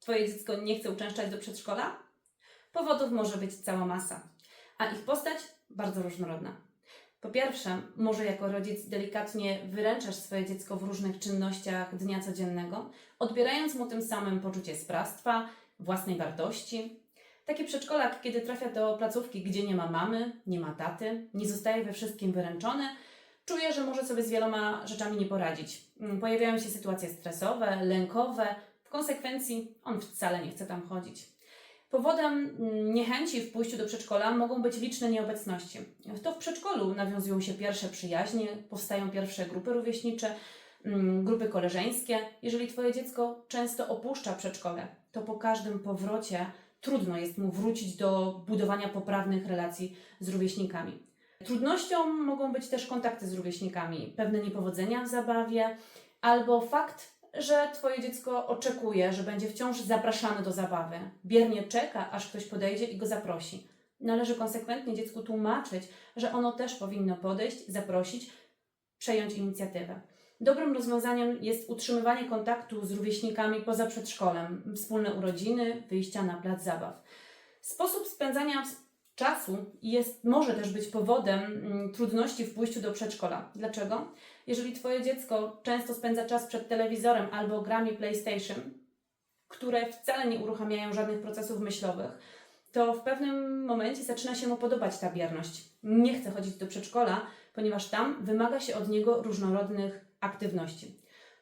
Twoje dziecko nie chce uczęszczać do przedszkola? Powodów może być cała masa, a ich postać bardzo różnorodna. Po pierwsze, może jako rodzic delikatnie wyręczasz swoje dziecko w różnych czynnościach dnia codziennego, odbierając mu tym samym poczucie sprawstwa, własnej wartości. Taki przedszkolak, kiedy trafia do placówki, gdzie nie ma mamy, nie ma taty, nie zostaje we wszystkim wyręczony, czuje, że może sobie z wieloma rzeczami nie poradzić. Pojawiają się sytuacje stresowe, lękowe, w konsekwencji on wcale nie chce tam chodzić. Powodem mm, niechęci w pójściu do przedszkola mogą być liczne nieobecności. To w przedszkolu nawiązują się pierwsze przyjaźnie, powstają pierwsze grupy rówieśnicze, mm, grupy koleżeńskie. Jeżeli Twoje dziecko często opuszcza przedszkole, to po każdym powrocie trudno jest mu wrócić do budowania poprawnych relacji z rówieśnikami. Trudnością mogą być też kontakty z rówieśnikami, pewne niepowodzenia w zabawie, albo fakt, że Twoje dziecko oczekuje, że będzie wciąż zapraszane do zabawy. Biernie czeka, aż ktoś podejdzie i go zaprosi. Należy konsekwentnie dziecku tłumaczyć, że ono też powinno podejść, zaprosić, przejąć inicjatywę. Dobrym rozwiązaniem jest utrzymywanie kontaktu z rówieśnikami poza przedszkolem, wspólne urodziny, wyjścia na plac zabaw. Sposób spędzania czasu jest, może też być powodem mm, trudności w pójściu do przedszkola. Dlaczego? Jeżeli Twoje dziecko często spędza czas przed telewizorem albo grami PlayStation, które wcale nie uruchamiają żadnych procesów myślowych, to w pewnym momencie zaczyna się mu podobać ta bierność. Nie chce chodzić do przedszkola, ponieważ tam wymaga się od niego różnorodnych aktywności.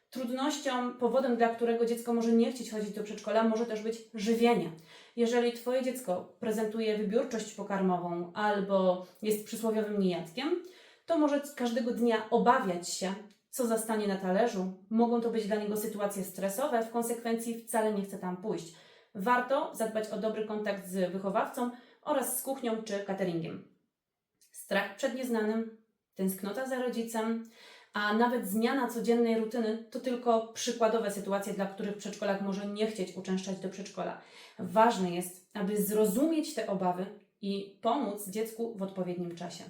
Trudnością, powodem, dla którego dziecko może nie chcieć chodzić do przedszkola, może też być żywienie. Jeżeli Twoje dziecko prezentuje wybiórczość pokarmową albo jest przysłowiowym niejadkiem, to może każdego dnia obawiać się, co zastanie na talerzu. Mogą to być dla niego sytuacje stresowe, w konsekwencji wcale nie chce tam pójść. Warto zadbać o dobry kontakt z wychowawcą oraz z kuchnią czy cateringiem. Strach przed nieznanym, tęsknota za rodzicem, a nawet zmiana codziennej rutyny to tylko przykładowe sytuacje, dla których przedszkolak może nie chcieć uczęszczać do przedszkola. Ważne jest, aby zrozumieć te obawy i pomóc dziecku w odpowiednim czasie.